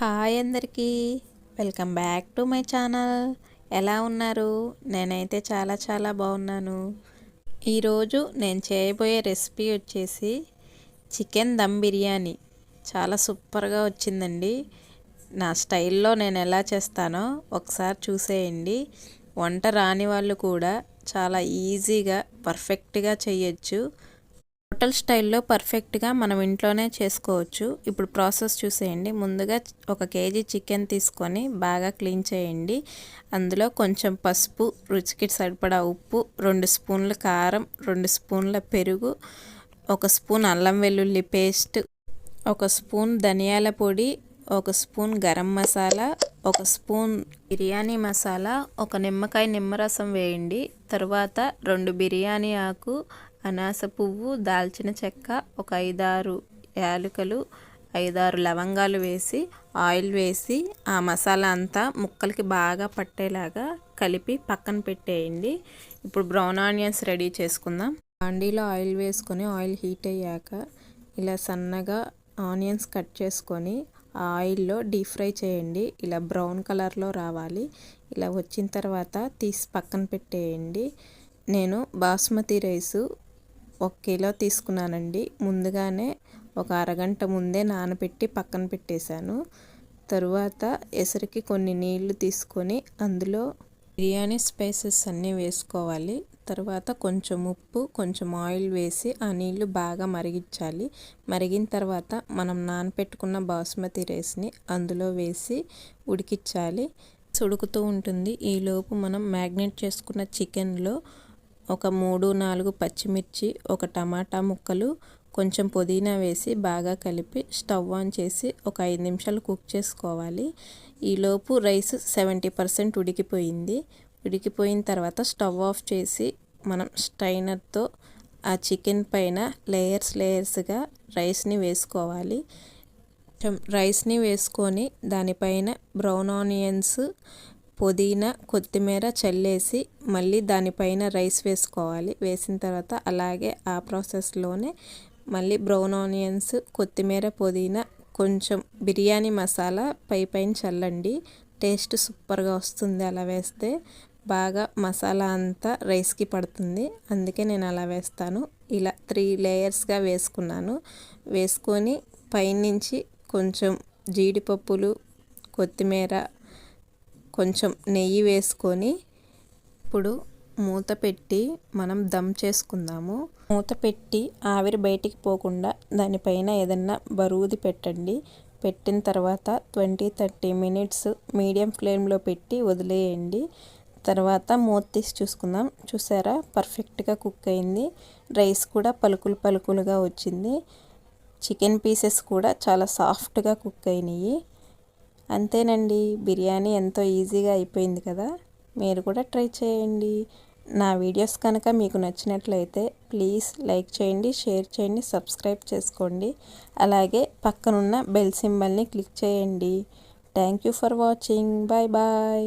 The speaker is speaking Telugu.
హాయ్ అందరికీ. Welcome back to my channel. ఎలా ఉన్నారు? నేనైతే చాలా చాలా బాగున్నాను. ఈరోజు నేను చేయబోయే రెసిపీ వచ్చేసి చికెన్ దమ్ బిర్యానీ. చాలా సూపర్గా వచ్చిందండి. నా స్టైల్లో నేను ఎలా చేస్తానో ఒకసారి చూసేయండి. వంట రాని వాళ్ళు కూడా చాలా ఈజీగా పర్ఫెక్ట్గా చేయొచ్చు. హోటల్ స్టైల్లో పర్ఫెక్ట్గా మనం ఇంట్లోనే చేసుకోవచ్చు. ఇప్పుడు ప్రాసెస్ చూసేయండి. ముందుగా ఒక కేజీ చికెన్ తీసుకొని బాగా క్లీన్ చేయండి. అందులో కొంచెం పసుపు రుచికి సరిపడా ఉప్పు రెండు స్పూన్ల కారం రెండు స్పూన్ల పెరుగు ఒక స్పూన్ అల్లం వెల్లుల్లి పేస్ట్ ఒక స్పూన్ ధనియాల పొడి ఒక స్పూన్ గరం మసాలా ఒక స్పూన్ బిర్యానీ మసాలా ఒక నిమ్మకాయ నిమ్మరసం వేయండి. తర్వాత రెండు బిర్యానీ ఆకు అనాస పువ్వు దాల్చిన చెక్క ఒక ఐదారు యాలకులు ఐదారు లవంగాలు వేసి ఆయిల్ వేసి ఆ మసాలా అంతా ముక్కలకి బాగా పట్టేలాగా కలిపి పక్కన పెట్టేయండి. ఇప్పుడు బ్రౌన్ ఆనియన్స్ రెడీ చేసుకుందాం. బాండీలో ఆయిల్ వేసుకొని ఆయిల్ హీట్ అయ్యాక ఇలా సన్నగా ఆనియన్స్ కట్ చేసుకొని ఆయిల్లో డీప్ ఫ్రై చేయండి. ఇలా బ్రౌన్ కలర్లో రావాలి. ఇలా వచ్చిన తర్వాత తీసి పక్కన పెట్టేయండి. నేను బాస్మతి రైసు ఒక కిలో తీసుకున్నానండి. ముందుగానే ఒక అరగంట ముందే నానబెట్టి పక్కన పెట్టేశాను. తరువాత ఎసరికి కొన్ని నీళ్ళు తీసుకొని అందులో బిర్యానీ స్పైసెస్ అన్నీ వేసుకోవాలి. తర్వాత కొంచెం ఉప్పు కొంచెం ఆయిల్ వేసి ఆ నీళ్ళు బాగా మరిగించాలి. మరిగిన తర్వాత మనం నానపెట్టుకున్న బాస్మతి రైస్ని అందులో వేసి ఉడికించాలి. ఉడుకుతూ ఉంటుంది. ఈలోపు మనం మ్యాగ్నేట్ చేసుకున్న చికెన్లో ఒక మూడు నాలుగు పచ్చిమిర్చి ఒక టమాటా ముక్కలు కొంచెం పుదీనా వేసి బాగా కలిపి స్టవ్ ఆన్ చేసి ఒక ఐదు నిమిషాలు కుక్ చేసుకోవాలి. ఈలోపు రైస్ సెవెంటీ పర్సెంట్ ఉడికిపోయింది. ఉడికిపోయిన తర్వాత స్టవ్ ఆఫ్ చేసి మనం స్టైనర్తో ఆ చికెన్ పైన లేయర్స్ లేయర్స్గా రైస్ని వేసుకోవాలి. రైస్ని వేసుకొని దానిపైన బ్రౌన్ ఆనియన్స్ పుదీనా కొత్తిమీర చల్లేసి మళ్ళీ దానిపైన రైస్ వేసుకోవాలి. వేసిన తర్వాత అలాగే ఆ ప్రాసెస్లోనే మళ్ళీ బ్రౌన్ ఆనియన్స్ కొత్తిమీర పుదీనా కొంచెం బిర్యానీ మసాలా పై పైన చల్లండి. టేస్ట్ సూపర్గా వస్తుంది అలా వేస్తే. బాగా మసాలా అంతా రైస్కి పడుతుంది. అందుకే నేను అలా వేస్తాను. ఇలా త్రీ లేయర్స్గా వేసుకున్నాను. వేసుకొని పైనుంచి కొంచెం జీడిపప్పులు కొత్తిమీర కొంచెం నెయ్యి వేసుకొని ఇప్పుడు మూత పెట్టి మనం దమ్ చేసుకుందాము. మూత పెట్టి ఆవిరి బయటికి పోకుండా దానిపైన ఏదన్నా బరువుది పెట్టండి. పెట్టిన తర్వాత ట్వంటీ థర్టీ మినిట్స్ మీడియం ఫ్లేమ్లో పెట్టి వదిలేయండి. తర్వాత మూత తీసి చూసుకుందాం. చూసారా? పర్ఫెక్ట్గా కుక్ అయింది. రైస్ కూడా పలుకులు పలుకులుగా వచ్చింది. చికెన్ పీసెస్ కూడా చాలా సాఫ్ట్గా కుక్ అయినాయి. అంతేనండి. బిర్యానీ ఎంతో ఈజీగా అయిపోయింది కదా? మీరు కూడా ట్రై చేయండి. నా వీడియోస్ కనుక మీకు నచ్చినట్లయితే ప్లీజ్ లైక్ చేయండి షేర్ చేయండి సబ్స్క్రైబ్ చేసుకోండి. అలాగే పక్కనున్న బెల్ సింబల్ని క్లిక్ చేయండి. Thank you for watching. Bye bye.